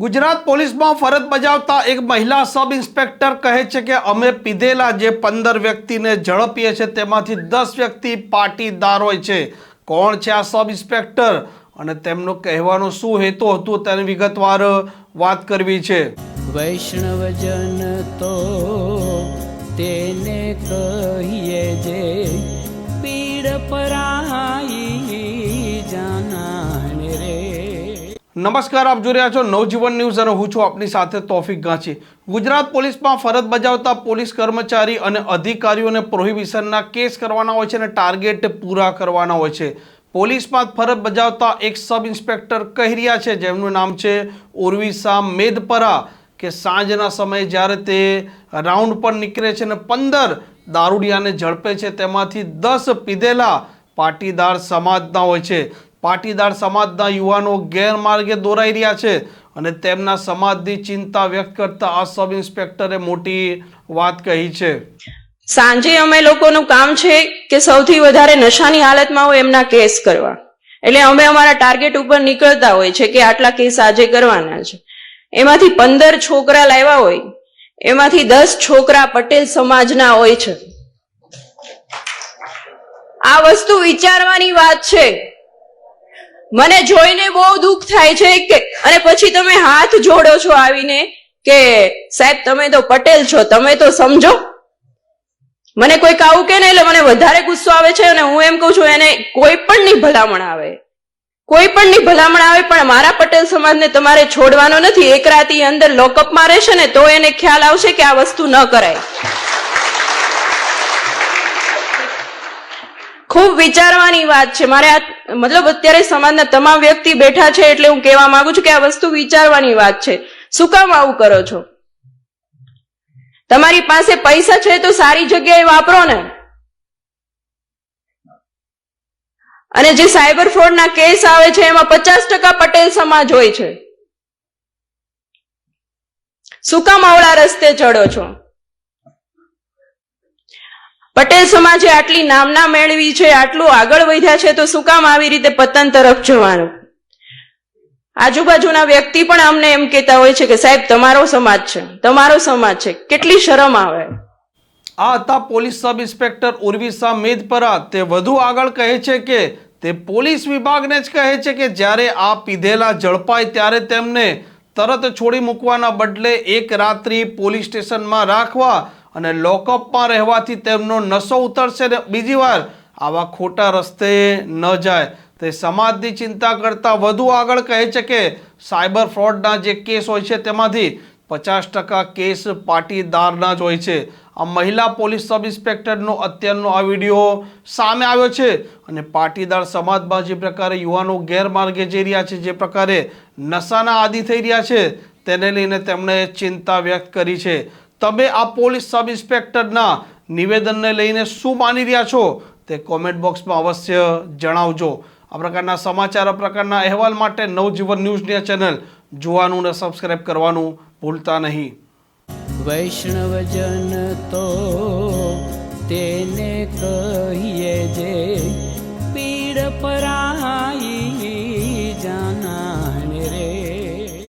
ગુજરાત પોલીસમાં ફરજ બજાવતા એક મહિલા સબ ઇન્સ્પેક્ટર કહે છે કે અમે પીધેલા જે પંદર વ્યક્તિને ઝડપીએ છીએ, તેમાંથી દસ વ્યક્તિ પાટીદાર હોય છે. કોણ છે આ સબ ઇન્સ્પેક્ટર? અને તેમનો કહેવાનો શું હેતુ હતું તેની વિગતવાર વાત કરવી છે. વૈષ્ણવજન તો તેને કહીએ જે પીડ પરાઈ નમસ્કાર, આપ જોઈ રહ્યા છો નવજીવન ન્યૂઝ અને હું છું આપની સાથે તોફિક ગાંચી. ગુજરાત પોલીસમાં ફરજ બજાવતા પોલીસ કર્મચારી અને અધિકારીઓને પ્રોહિબિશનના કેસ કરવાના હોય છે અને ટાર્ગેટ પૂરા કરવાના હોય છે. પોલીસમાં ફરજ બજાવતા એક સબ ઇન્સ્પેક્ટર કહી રહ્યા છે, જેમનું નામ છે ઉર્વિશા મેદપરા, કે સાંજના સમયે જ્યારે તે રાઉન્ડ પર નીકળે છે અને પંદર દારૂડિયાને ઝડપે છે, તેમાંથી દસ પીધેલા પાટીદાર સમાજના હોય છે. પાટીદાર સમાજના યુવાનો ગેરમાર્ગે દોરાઈ રહ્યા છે અને તેમના સમાજની ચિંતા વ્યક્ત કરતા આ સબ ઇન્સ્પેક્ટરે મોટી વાત કહી છે. સાંજે અમે લોકોનું કામ છે કે સૌથી વધારે નશાની હાલતમાં હોય એમના કેસ કરવા. એટલે અમે અમારા ટાર્ગેટ ઉપર નીકળતા હોય છે કે આટલા કેસ આજે કરવાના છે. એમાંથી પંદર છોકરા લાવ્યા હોય, એમાંથી દસ છોકરા પટેલ સમાજના હોય છે. આ વસ્તુ વિચારવાની વાત છે. મને જોઈને બહુ દુઃખ થાય છે કે, અને પછી તમે હાથ જોડો છો આવીને કે, સાહેબ, તમે તો પટેલ છો, તમે તો સમજો. મને કોઈક આવું કે નહીં એટલે મને વધારે ગુસ્સો આવે છે અને હું એમ કહું છું, એને કોઈ પણ ની ભલામણ આવે. કોઈ પણ ની ભલામણ આવે, પણ મારા પટેલ સમાજને તમારે છોડવાનો નથી. એક રાતી અંદર લોકઅપમાં રહેશે ને તો એને ખ્યાલ આવશે કે આ વસ્તુ ન કરાય. ખૂબ વિચારવાની વાત છે. મારે આ મતલબ અત્યારે સમાજના તમામ વ્યક્તિ બેઠા છે એટલે હું કહેવા માંગુ છું કે આ વસ્તુ વિચારવાની વાત છે. શું કામ આવું કરો છો? તમારી પાસે પૈસા છે તો સારી જગ્યાએ વાપરો ને. અને જે સાયબર ફ્રોડના કેસ આવે છે એમાં પચાસ ટકા પટેલ સમાજ હોય છે. શું કામ આવડા રસ્તે ચડો છો? પટેલ સમાજે આટલી નામના મેળવી છે, આટલું આગળ વધ્યા છે, તો શું કામ આવી રીતે પતન તરફ જવાનું? આજુબાજુના વ્યક્તિ પણ અમને એમ કહેતા હોય છે કે, સાહેબ, તમારો સમાજ છે, તમારો સમાજ છે, કેટલી શરમ આવે. આ હતા પોલીસ સબ ઇન્સ્પેક્ટર ઉર્વિશા મેદપરા તે વધુ આગળ કહે છે કે, તે પોલીસ વિભાગને જ કહે છે કે, જ્યારે આ પીધેલા ઝડપાય ત્યારે તેમને તરત છોડી મૂકવાના બદલે એક રાત્રિ પોલીસ સ્ટેશનમાં રાખવા અને લોકઅપમાં રહેવાથી તેમનો નશો ઉતરશે ને બીજી વાર આવા ખોટા રસ્તે ન જાય. તે સમાજની ચિંતા કરતાં વધુ આગળ કહે છે કે સાયબર ફ્રોડના જે કેસ હોય છે તેમાંથી પચાસ ટકા કેસ પાટીદારના જ હોય છે. આ મહિલા પોલીસ સબ ઇન્સ્પેક્ટરનો અત્યારનો આ વીડિયો સામે આવ્યો છે અને પાટીદાર સમાજમાં જે પ્રકારે યુવાનો ગેરમાર્ગે જઈ રહ્યા છે. જે પ્રકારે નશાના આદિ થઈ રહ્યા છે તેને લઈને તેમણે ચિંતા વ્યક્ત કરી છે. તમે આ પોલીસ સબ ઇન્સ્પેક્ટરના નિવેદનને લઈને શું માની રહ્યા છો તે કોમેન્ટ બોક્સમાં અવશ્ય જણાવજો. આ પ્રકારના સમાચાર, આ પ્રકારના અહેવાલ માટે નવજીવન ન્યૂઝની ચેનલ જોવાનું અને સબસ્ક્રાઈબ કરવાનું ભૂલતા નહીં. વૈષ્ણવજન તો તેને કહીએ